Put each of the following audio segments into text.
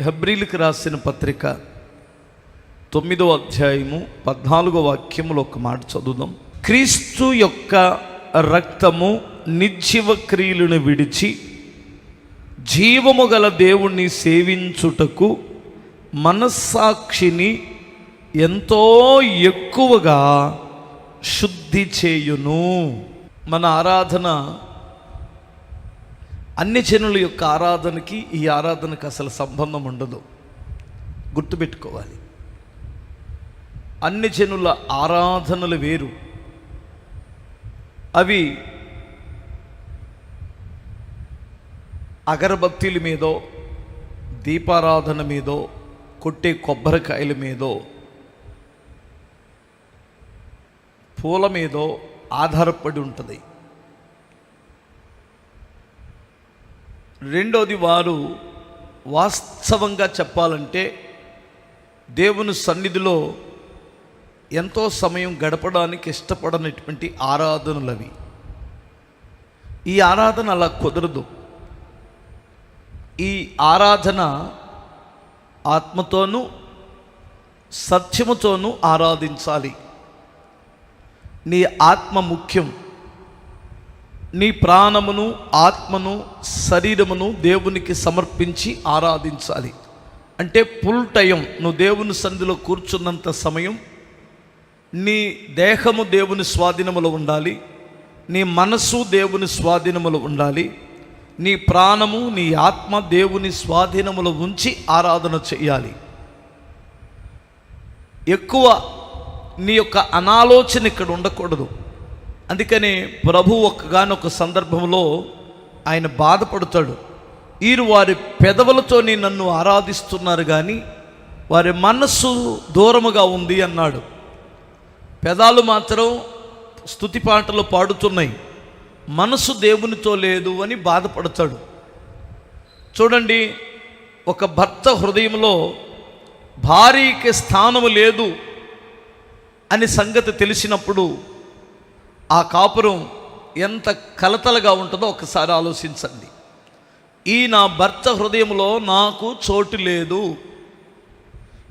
హెబ్రిల్కి రాసిన పత్రిక తొమ్మిదో అధ్యాయము పద్నాలుగో వాక్యములో ఒక మాట చదువుదాం. క్రీస్తు యొక్క రక్తము నిర్జీవ క్రియలను విడిచి జీవము గల దేవుణ్ణి సేవించుటకు మనస్సాక్షిని ఎంతో ఎక్కువగా శుద్ధి చేయును. మన ఆరాధన అన్ని జనుల యొక్క ఆరాధనకి ఈ ఆరాధనకి అసలు సంబంధం ఉండదు. గుర్తుపెట్టుకోవాలి. అన్ని జనుల ఆరాధనలు వేరు. అవి అగరబత్తీల మీదో దీపారాధన మీదో కొట్టే కొబ్బరికాయల మీదో పూల మీదో ఆధారపడి ఉంటుంది. రెండోది వారు వాస్తవంగా చెప్పాలంటే దేవుని సన్నిధిలో ఎంతో సమయం గడపడానికి ఇష్టపడనటువంటి ఆరాధనలు అవి ఈ ఆరాధన అలా కుదరదు. ఈ ఆరాధన ఆత్మతోనూ సత్యముతోనూ ఆరాధించాలి. నీ ఆత్మ ముఖ్యం. నీ ప్రాణమును ఆత్మను శరీరమును దేవునికి సమర్పించి ఆరాధించాలి. అంటే ఫుల్ టైం నువ్వు దేవుని సన్నిధిలో కూర్చున్నంత సమయం నీ దేహము దేవుని స్వాధీనములో ఉండాలి నీ మనస్సు దేవుని స్వాధీనములో ఉండాలి నీ ప్రాణము నీ ఆత్మ దేవుని స్వాధీనములో ఉంచి ఆరాధన చేయాలి. ఎక్కువ నీ యొక్క అనాలోచన ఇక్కడ ఉండకూడదు. అందుకని ప్రభు ఒక్కగానొక సందర్భంలో ఆయన బాధపడతాడు. వీరు వారి పెదవులతోని నన్ను ఆరాధిస్తున్నారు కానీ వారి మనస్సు దూరముగా ఉంది అన్నాడు. పెదాలు మాత్రం స్తుతి పాటలు పాడుతున్నాయి. మనసు దేవునితో లేదు అని బాధపడతాడు. చూడండి ఒక భర్త హృదయంలో భార్యకి స్థానము లేదు అని సంగతి తెలిసినప్పుడు ఆ కాపురం ఎంత కలతలుగా ఉంటుందో ఒకసారి ఆలోచించండి. ఈ నా భర్త హృదయంలో నాకు చోటు లేదు.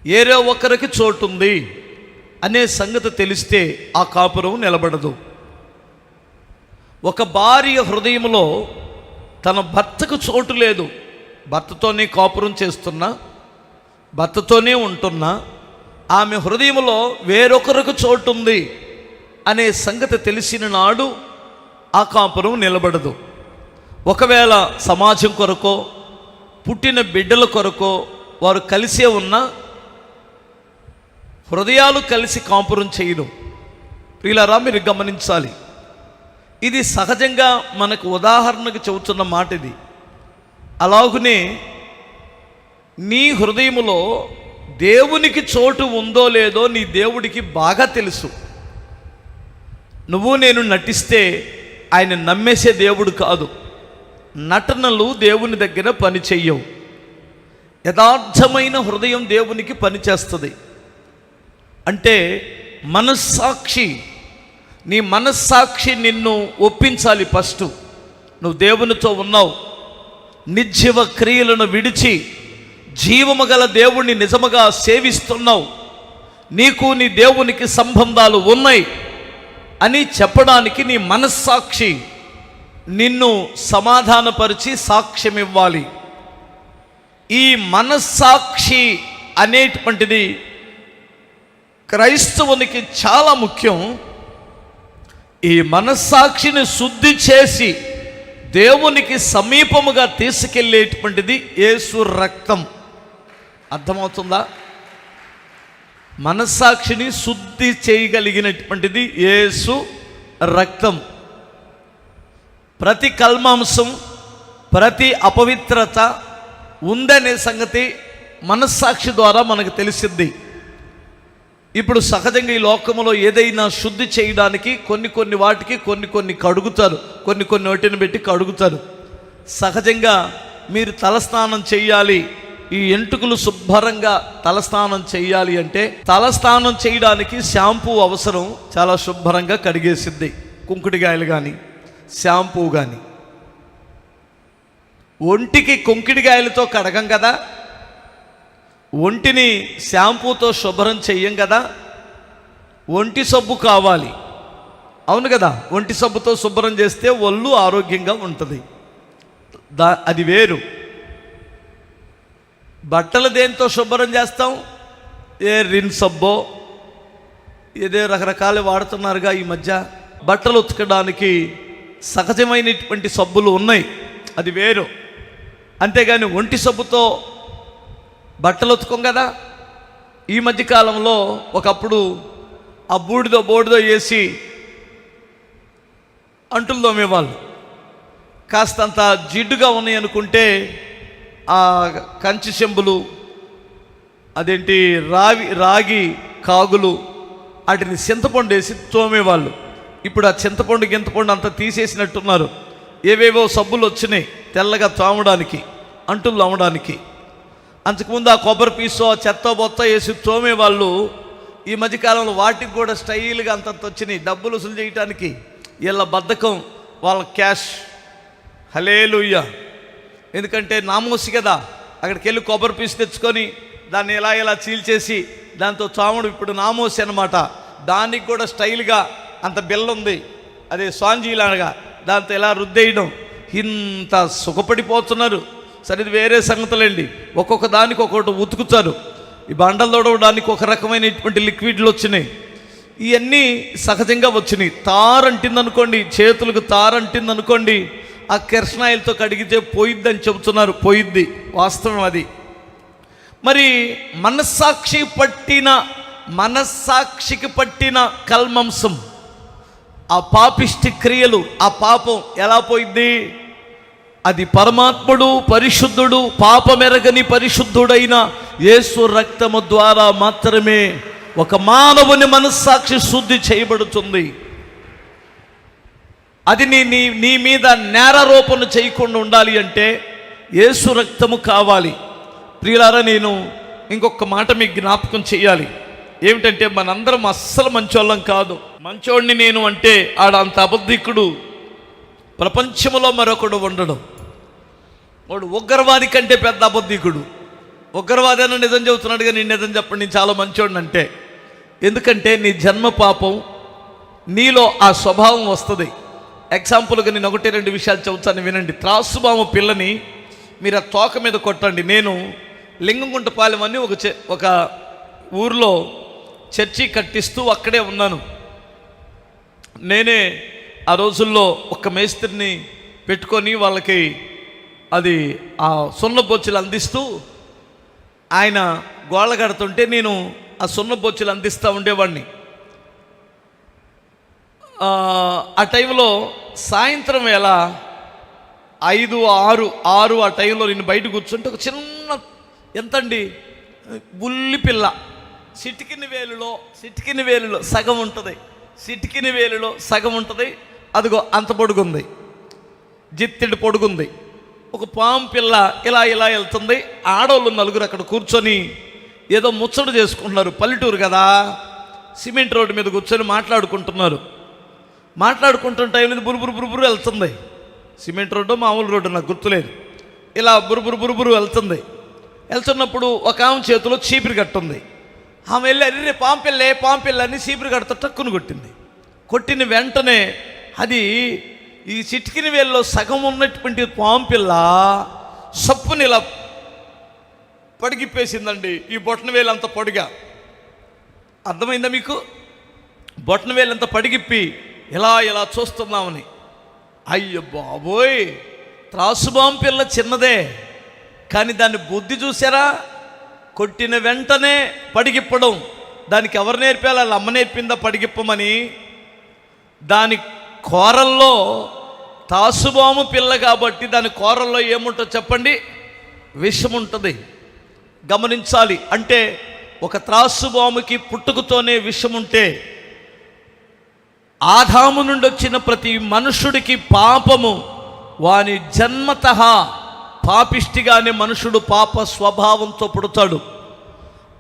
ఏరే ఒకరికి చోటు ఉంది అనే సంగతి తెలిస్తే ఆ కాపురం నిలబడదు. ఒక భార్య హృదయంలో తన భర్తకు చోటు లేదు. భర్తతోనే కాపురం చేస్తున్నా భర్తతోనే ఉంటున్నా ఆమె హృదయంలో వేరొకరికి చోటు ఉంది. అనే సంగతి తెలిసిన నాడు ఆ కాపురం నిలబడదు. ఒకవేళ సమాజం కొరకో పుట్టిన బిడ్డల కొరకో వారు కలిసే ఉన్న హృదయాలు కలిసి కాపురం చేయడం ప్రియులారా మీరు గమనించాలి. ఇది సహజంగా మనకు ఉదాహరణకు చెబుతున్న మాట ఇది అలాగునే నీ హృదయములో దేవునికి చోటు ఉందో లేదో నీ దేవుడికి బాగా తెలుసు. నువ్వు నేను నటిస్తే ఆయన నమ్మేసే దేవుడు కాదు. నటనలు దేవుని దగ్గర పని చెయ్యవు. యథార్థమైన హృదయం దేవునికి పనిచేస్తుంది అంటే మనస్సాక్షి నీ మనస్సాక్షి నిన్ను ఒప్పించాలి ఫస్ట్. నువ్వు దేవునితో ఉన్నావు. నిర్జీవ క్రియలను విడిచి జీవము గల దేవుణ్ణి నిజముగా సేవిస్తున్నావు. నీకు నీ దేవునికి సంబంధాలు ఉన్నాయి. అని చెప్పడానికి నీ మనస్సాక్షి నిన్ను సమాధానపరిచి సాక్ష్యం ఇవ్వాలి ఈ మనస్సాక్షి అనేటువంటిది క్రైస్తవునికి చాలా ముఖ్యం. ఈ మనస్సాక్షిని శుద్ధి చేసి దేవునికి సమీపముగా తీసుకెళ్ళేటువంటిది యేసు రక్తం. అర్థమవుతుందా? మనస్సాక్షిని శుద్ధి చేయగలిగినటువంటిది యేసు రక్తం. ప్రతి కల్మాంసం ప్రతి అపవిత్రత ఉందనే సంగతి మనస్సాక్షి ద్వారా మనకు తెలిసింది ఇప్పుడు సహజంగా ఈ లోకంలో ఏదైనా శుద్ధి చేయడానికి కొన్ని కొన్ని వాటికి కొన్ని కొన్ని కడుగుతారు. కొన్ని కొన్ని వాటిని పెట్టి కడుగుతారు. సహజంగా మీరు తలస్నానం చేయాలి ఈ ఎంటుకలు శుభ్రంగా తలస్నానం చేయాలి అంటే తలస్నానం చేయడానికి షాంపూ అవసరం. చాలా శుభ్రంగా కడిగేసిద్ది. కుంకుడికాయలు కానీ షాంపూ కానీ ఒంటికి కుంకిడికాయలతో కడగం కదా. ఒంటిని షాంపూతో శుభ్రం చెయ్యం కదా. ఒంటి సబ్బు కావాలి. అవును కదా ఒంటి సబ్బుతో శుభ్రం చేస్తే ఒళ్ళు ఆరోగ్యంగా ఉంటుంది. దా అది వేరు. బట్టలు దేంతో శుభ్రం చేస్తాం? ఏ రిన్ సబ్బో? ఏదో రకరకాలు వాడుతున్నారుగా ఈ మధ్య. బట్టలు ఉతకడానికి సహజమైనటువంటి సబ్బులు ఉన్నాయి. అది వేరు. అంతేగాని ఒంటి సబ్బుతో బట్టలు ఉతకం కదా? ఈ మధ్య కాలంలో ఒకప్పుడు ఆ బూడిదో బోడిదో వేసి అంటులు తోమేవాళ్ళు. కాస్తంత జిడ్డుగా ఉన్నాయి అనుకుంటే ఆ కంచి చెంబులు అదేంటి రావి రాగి కాగులు వాటిని చింతపండు వేసి తోమేవాళ్ళు. ఇప్పుడు ఆ చింతపండు గింతపండు అంతా తీసేసినట్టున్నారు. ఏవేవో సబ్బులు వచ్చినాయి తెల్లగా తోమడానికి అంటులు అమ్మడానికి. అంతకుముందు ఆ కొబ్బరి పీసు ఆ చెత్త బొత్త వేసి తోమేవాళ్ళు ఈ మధ్యకాలంలో వాటికి కూడా స్టైల్గా అంతంత వచ్చినాయి. డబ్బులు వసూలు చేయటానికి వీళ్ళ బద్ధకం వాళ్ళ క్యాష్. హలేలుయ్య ఎందుకంటే నామోసి కదా. అక్కడికి వెళ్ళి కొబ్బరి పీసు తెచ్చుకొని దాన్ని ఎలా ఎలా చీల్చేసి దాంతో చాముడు ఇప్పుడు నామోసి అనమాట దానికి కూడా స్టైల్గా అంత బిల్ల ఉంది. అదే స్వాంజీలాగా దాంతో ఎలా రుద్దేయడం. ఇంత సుఖపడిపోతున్నారు. సరే ఇది వేరే సంగతులండి. ఒక్కొక్క దానికి ఒక్కొక్కటి ఉతుకుతారు. ఈ బండలు తొడవడానికి ఒక రకమైనటువంటి లిక్విడ్లు వచ్చినాయి. ఇవన్నీ సహజంగా వచ్చినాయి. తారంటింది అనుకోండి చేతులకు తారంటింది అనుకోండి ఆ కిరసనాయిలతో కడిగితే పోయిద్దని చెబుతున్నారు. పోయిద్ది. వాస్తవం అది. మరి మనస్సాక్షి పట్టిన మనస్సాక్షికి పట్టిన కల్మంసం ఆ పాపిష్టి క్రియలు ఆ పాపం ఎలా పోయింది అది పరమాత్ముడు పరిశుద్ధుడు పాపమెరగని పరిశుద్ధుడైన యేసు రక్తము ద్వారా మాత్రమే ఒక మానవుని మనస్సాక్షి శుద్ధి చేయబడుతుంది. అది నీ నీ నీ మీద నేరారోపణ చేయకుండా ఉండాలి అంటే ఏసు రక్తము కావాలి. ప్రియులారా నేను ఇంకొక మాట మీకు జ్ఞాపకం చేయాలి. ఏమిటంటే మనందరం అస్సలు మంచోళ్ళం కాదు. మంచోడిని నేను అంటే ఆడ అంత అబద్ధికుడు. ప్రపంచంలో మరొకడు ఉండడం. వాడు ఉగ్రవాది కంటే పెద్ద అబద్ధికుడు. ఉగ్రవాది అని నిజం చెబుతున్నాడు కానీ నేను నిజం చెప్పండి నేను చాలా మంచోడిని అంటే. ఎందుకంటే నీ జన్మ పాపం నీలో ఆ స్వభావం వస్తుంది. ఎగ్జాంపుల్గా నేను ఒకటి రెండు విషయాలు చెబుతాను వినండి. త్రాసుబామ పిల్లని మీరు ఆ తోక మీద కొట్టండి. నేను లింగంగుంటపాలెం అని ఒక ఒక ఊర్లో చర్చి కట్టిస్తూ అక్కడే ఉన్నాను. నేనే ఆ రోజుల్లో ఒక మేస్త్రిని పెట్టుకొని వాళ్ళకి అది ఆ సున్న బొచ్చులు అందిస్తూ ఆయన గోళ్ళ కడుతుంటే నేను ఆ సున్న బొచ్చులు అందిస్తూ ఉండేవాడిని. ఆ, టైంలో సాయంత్రం వేళ ఐదు ఆరు ఆరు ఆ టైంలో నేను బయట కూర్చుంటే ఒక చిన్న ఎంతండి? బుల్లి పిల్ల. సిటికిని వేలులో సిటికిని వేలులో సగం ఉంటుంది. సిటికిని వేలులో సగం ఉంటుంది. అదిగో అంత పొడుగుంది. జిత్తిడి పొడుగుంది. ఒక పాము పిల్ల ఇలా ఇలా వెళ్తుంది. ఆడవాళ్ళు నలుగురు అక్కడ కూర్చొని ఏదో ముచ్చట చేసుకుంటున్నారు. పల్లెటూరు కదా. సిమెంట్ రోడ్డు మీద కూర్చొని మాట్లాడుకుంటున్నారు. మాట్లాడుకుంటున్న టైంలో బురుబురు బురుబురు వెళ్తుంది. సిమెంట్ రోడ్డు మామూలు రోడ్డు నాకు గుర్తులేదు. ఇలా బురుబురు బురుబురు వెళ్తుంది. వెళ్తున్నప్పుడు ఒక ఆమె చేతిలో చీపిరి కట్టుంది. ఆమె వెళ్ళి అరే పాంపిల్లే పాంపిల్ల అని చీపిరి కడుతూ టక్కును కొట్టింది. కొట్టిన వెంటనే అది ఈ చిటికిన వేల్లో సగం ఉన్నటువంటి పాంపిల్ల సప్పుని ఇలా పడిగిప్పేసిందండి. ఈ బొట్టన వేలు అంత పొడిగా. అర్థమైందా మీకు? బొట్టన వేలంత పడిగిప్పి ఇలా ఇలా చూస్తున్నామని. అయ్యో బాబోయ్ త్రాసుబాం పిల్ల చిన్నదే. కానీ దాన్ని బుద్ధి చూసారా కొట్టిన వెంటనే పడిగిప్పడం. దానికి ఎవరు నేర్పాలి? వాళ్ళ అమ్మ నేర్పిందా పడిగిప్పమని. దాని కూరల్లో తాసుబాము పిల్ల కాబట్టి దాని కూరల్లో ఏముంటుందో చెప్పండి. విషం ఉంటుంది గమనించాలి. అంటే ఒక త్రాసుబాముకి పుట్టుకతోనే విషం ఉంటే ఆదాము నుండి వచ్చిన ప్రతి మనుషుడికి పాపము వాని జన్మత పాపిష్టిగానే మనుషుడు పాప స్వభావంతో పుడతాడు.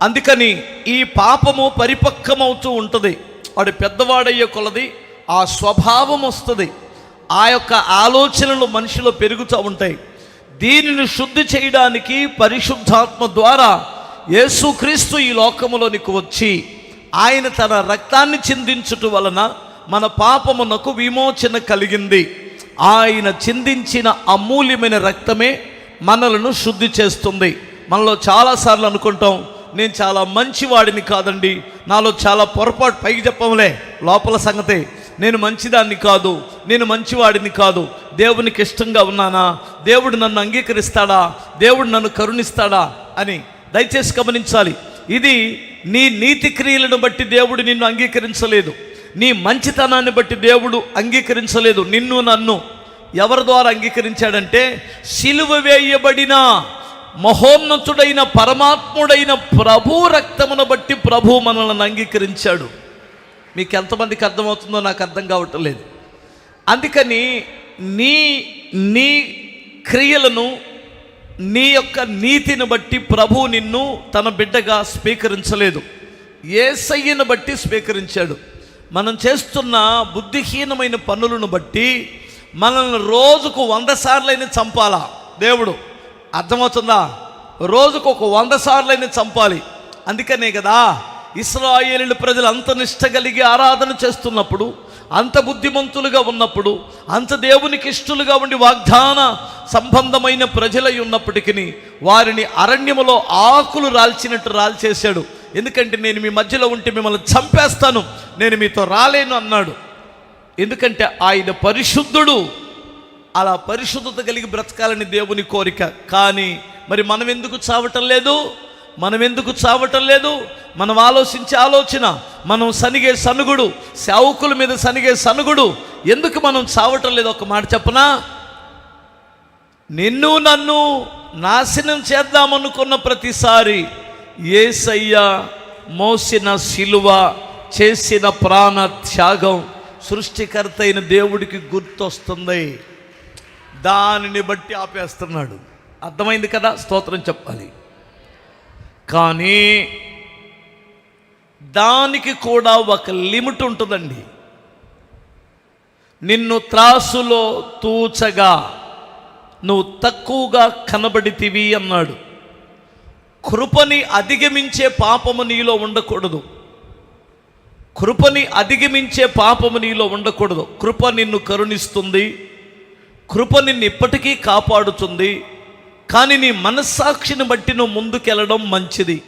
అందుకని ఈ పాపము పరిపక్వమవుతూ ఉంటుంది. వాడు పెద్దవాడయ్యే కొలది ఆ స్వభావం వస్తుంది. ఆ యొక్క ఆలోచనలు మనిషిలో పెరుగుతూ ఉంటాయి. దీనిని శుద్ధి చేయడానికి పరిశుద్ధాత్మ ద్వారా యేసుక్రీస్తు ఈ లోకములోనికి వచ్చి ఆయన తన రక్తాన్ని చిందించుట వలన మన పాపమునకు విమోచన కలిగింది. ఆయన చిందించిన అమూల్యమైన రక్తమే మనలను శుద్ధి చేస్తుంది. మనలో చాలాసార్లు అనుకుంటాం నేను చాలా మంచివాడిని కాదండి. నాలో చాలా పొరపాటు పైకి చెప్పంలే లోపల సంగతే నేను మంచిదాన్ని కాదు. నేను మంచివాడిని కాదు. దేవునికి ఇష్టంగా ఉన్నానా? దేవుడు నన్ను అంగీకరిస్తాడా? దేవుడు నన్ను కరుణిస్తాడా? అని దయచేసి గమనించాలి. ఇది నీ నీతి క్రియలను బట్టి దేవుడు నిన్ను అంగీకరించలేదు. నీ మంచితనాన్ని బట్టి దేవుడు అంగీకరించలేదు. నిన్ను నన్ను ఎవరి ద్వారా అంగీకరించాడంటే సిలువ వేయబడిన మహోన్నతుడైన పరమాత్ముడైన ప్రభు రక్తమును బట్టి ప్రభు మనల్ని అంగీకరించాడు. మీకు ఎంతమందికి అర్థమవుతుందో నాకు అర్థం కావటం లేదు. అందుకని నీ నీ క్రియలను నీ యొక్క నీతిని బట్టి ప్రభు నిన్ను తన బిడ్డగా స్వీకరించలేదు. ఏసయ్యను బట్టి స్వీకరించాడు. మనం చేస్తున్న బుద్ధిహీనమైన పనులను బట్టి మనల్ని రోజుకు వంద సార్లైనా చంపాలా? దేవుడు అర్థమవుతుందా? రోజుకు ఒక వంద సార్లైనా చంపాలి. అందుకనే కదా ఇస్రాయేలు ప్రజలు అంత నిష్ట కలిగి ఆరాధన చేస్తున్నప్పుడు అంత బుద్ధిమంతులుగా ఉన్నప్పుడు అంత దేవునికి ఇష్టలుగా ఉండి వాగ్దాన సంబంధమైన ప్రజలై ఉన్నప్పటికీ వారిని అరణ్యములో ఆకులు రాల్చినట్టు రాల్చేశాడు. ఎందుకంటే నేను మీ మధ్యలో ఉంటే మిమ్మల్ని చంపేస్తాను నేను మీతో రాలేను అన్నాడు. ఎందుకంటే ఆయన పరిశుద్ధుడు. అలా పరిశుద్ధత కలిగి బ్రతకాలని దేవుని కోరిక. కానీ మరి మనం ఎందుకు చావటం లేదు? మనం ఎందుకు చావటం లేదు? మనం ఆలోచించే ఆలోచన మనం సనిగే సనుగుడు సేవకుల మీద సనిగే సనుగుడు. ఎందుకు మనం చావటం లేదు? ఒక మాట చెప్పనా? నిన్ను నన్ను నాశనం చేద్దామనుకున్న ప్రతిసారి ఏసయ్య మోసిన శిలువ చేసిన ప్రాణ త్యాగం సృష్టికర్త అయిన దేవుడికి గుర్తొస్తుంది. దానిని బట్టి ఆపేస్తున్నాడు. అర్థమైంది కదా? స్తోత్రం చెప్పాలి. కానీ దానికి కూడా ఒక లిమిట్ ఉంటుందండి. నిన్ను త్రాసులో తూచగా నువ్వు తక్కువగా కనబడితివి అన్నాడు. కృపని అధిగమించే పాపము నీలో ఉండకూడదు. కృపని అధిగమించే పాపము నీలో ఉండకూడదు. కృప నిన్ను కరుణిస్తుంది. కృప నిన్ను ఇప్పటికీ కాపాడుతుంది. కానీ నీ మనస్సాక్షిని బట్టి నువ్వు ముందుకెళ్ళడం మంచిది.